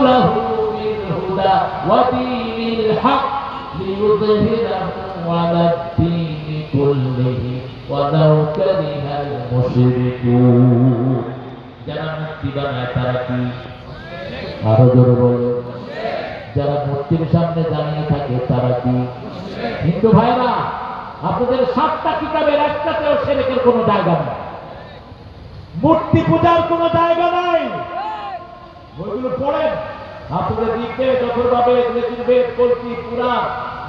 رسوله بالهدى ودين الحق ليظهره على الدين كله ولو كره المشركون যারা মুক্তি বানায় তারা কি আরো জোরে বলো যারা মূর্তির সামনে দাঁড়িয়ে থাকে তারা কি হিন্দু ভাইরা আপনাদের সাতটা কিতাবের একটাতেও সেরেকের কোনো জায়গা নেই মূর্তি পূজার কোনো জায়গা নাই বইগুলো পড়েন। আপনাদের দিকে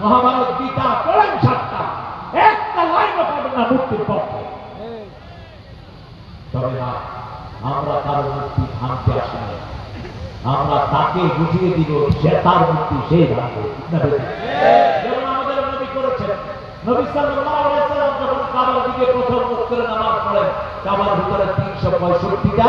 মহাভারত, গীতা, পড়েন সাতটা। একটা পাবেন না মূর্তির পক্ষে। তবে না, আমরা মূর্তি ভাঙতে আসি না। আমরা তাকে বুঝিয়ে দিব সে তার মূর্তি সেই ভাঙবে? যেমন আমাদের নবী করেছেন। নবী সাল্লাল্লাহু আলাইহি সাল্লাম যখন কাবার দিকে প্রথম মুখ করে নামাজ পড়েন, কাবার ভিতরে 365টা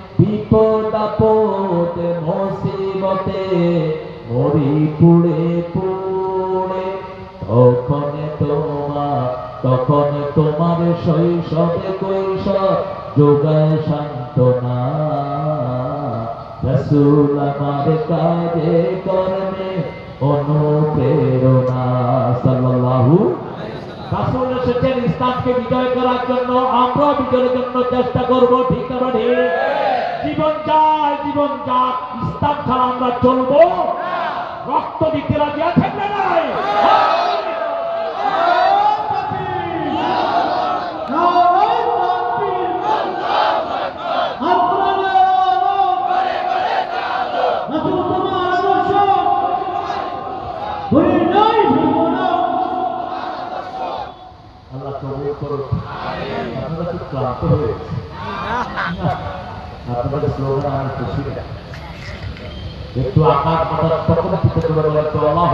বিপদ আপদ মুসিবতে মরি পুড়ে পুড়ে। তখন তোমার তখন তোমার শৈশবে কৈশোর যোগায় সান্ত্বনা। রসুল আমার কাজে কর্মে অনুপ্রেরণা, সাল্লাল্লাহু রাসূল এসেছেন ইসলামকে বিজয় করার জন্য। আমরা বিজয়ের জন্য চেষ্টা করব, ঠিক না ঠিক জীবন যায়, জীবন যাক ইসলাম ছাড়া আমরা চলবো। রক্ত দিতে রাজি আছেন না নাই? আল্লাহ আপনাদের স্লোগান আমি খুশি একটু আকাশ বাতাস তখন থেকে তুলে বলে তো, আল্লাহ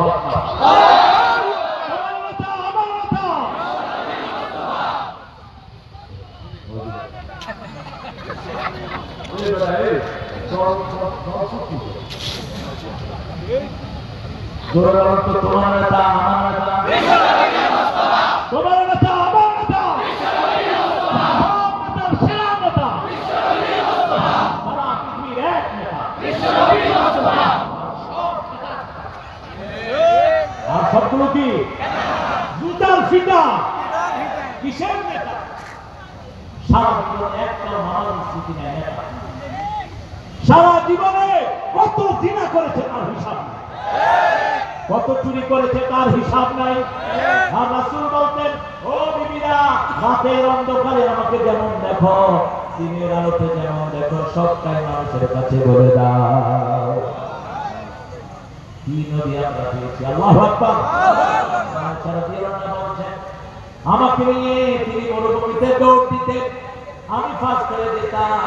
তোমার নেতা, আমার নেতা তোমার নেতা আমার নেতা সব নেতার সেরা নেতা সারা পৃথিবীর এক নেতা আর সবগুলো কি? জুতার ফিতা। কিসের সারা জীবনে জীবনে কত দিনা করেছে তার হিসাব নেই। কত চুরি করেছে তার হিসাব নাই। আর রাসূল বলতেন, ও বিবিরা, রাতের অন্ধকারে আমাকে যেমন দেখো দিনের আলোতে যেমন দেখো সবটাই মানুষের কাছে বলে দাও কি নবী আমরা পেয়েছি আল্লাহু আমাকে নিয়ে তিনি মরুভূমিতে দৌড় দিতেন আমি ফাঁস করে দিতাম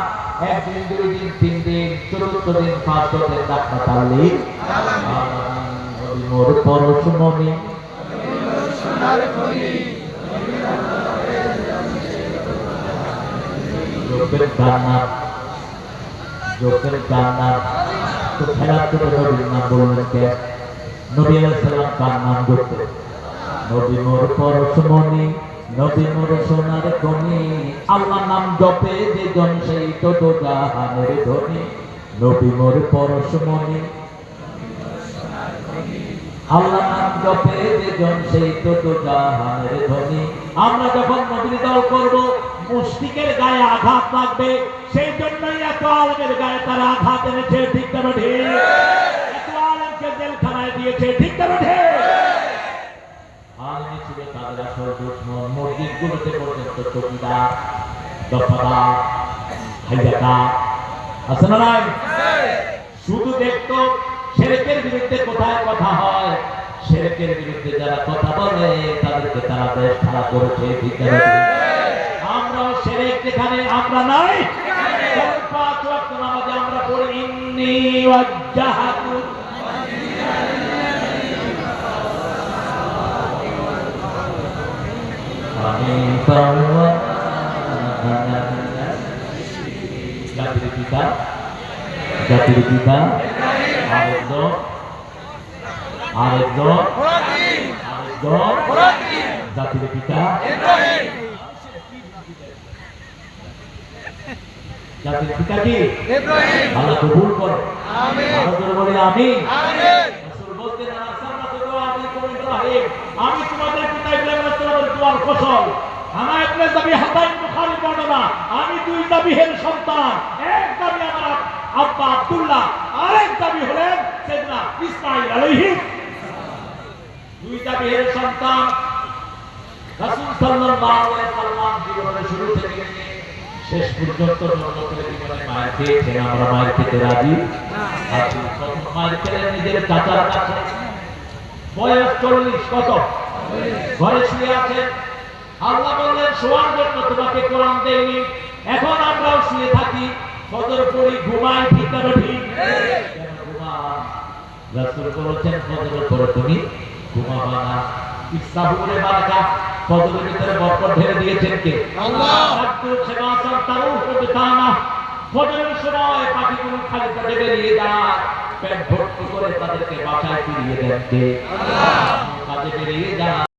একদিন দুই দিন তিন দিন চতুর্থ দিন ফাঁস করতে ডাক্তার তাহলে মোর পরশ মনে যোগের কান্না যোগের কান্না তো খেলার থেকে নবীর নাম বললেন কে? নবী আলাইসাল্লাম কার নাম করতেন নবী মোর পরশ মনি নবী মোর সোনার খনি আল্লাহ নাম জপে যে জন সেই তো জাহানের ধনী। নবী মোর পরশ মনি আল্লাহ নাম জপে যে জন সেই তো জাহানের ধনী। আমরা যখন নবীর দল করব মুস্তিকের গায়ে আঘাত লাগবে, সেই জন্যই এত আলমের গায়ে তারা আঘাত এনেছে, ঠিক তবে ঠিক এত আলমকে জেলখানায় দিয়েছে, ঠিক তবে ঠিক আলমী ছিল তাদের না শুধু দেখতো, সেরেকের বিরুদ্ধে কোথায় কথা হয়? সেরেকের বিরুদ্ধে যারা কথা বলে, তাদেরকে তারা দেশ খারাপ করেছে, ঠিক? যেখানে আমরা নাই পাঁচ ওয়াক্ত নামাজে আমরা পড়ি ইন্নি ওয়াজ্জাহাতু জাতির পিতা। জাতির পিতা। আরেকজন আরেকজন আরেকজন জাতির পিতা। জাতির পিতা কি আল্লাহ কবুল করে। জোরে বলি আমি রাসূল বলতেন, "আসামনা তুদু আলাইকুম ইব্রাহিম।" আমি তোমাদের পিতা ইব্রাহিম সালামের দোয়ার ফসল আমার ইবনে যাবি হাতাইন বুখারী বর্ণনা আমি দুই যাবিহের সন্তান। এক যাবি আমার আব্বা আব্দুল্লাহ আরেক যাবি হলেন সাইয়েদনা ইসমাঈল আলাইহিস দুই যাবিহের সন্তান। রাসূল সাল্লাল্লাহু আলাইহি সাল্লাম জীবনের শুরু থেকে শেষ পর্যন্ত আমরা মায়ের খেতে রাজি। নিজের চাচার কাছে। বয়স চল্লিশ, কত? ঘরে শুয়ে আছেন আল্লাহ বললেন, শোয়ার জন্য তোমাকে কোরআন দেয়নি। এখন আমরাও শুয়ে থাকি। ফজর পড়ি, ঘুমাই, ঠিক না ঠিক রাসূল বলেছেন ফজর তুমি ঘুমাবা না। ইসলামে বারাকা ফজরের ভিতরে বরকত ঢেলে দিয়েছেন কে? আল্লাহ। আব্দুল সেবাসান তারও প্রতিষ্ঠানা ফজরের সময় পাখিগুলো খালি পেটে বেরিয়ে যায়। পেট ভর্তি করে তাদেরকে বাঁচায় ফিরিয়ে দেন কে? কাজে বেরিয়ে যায়।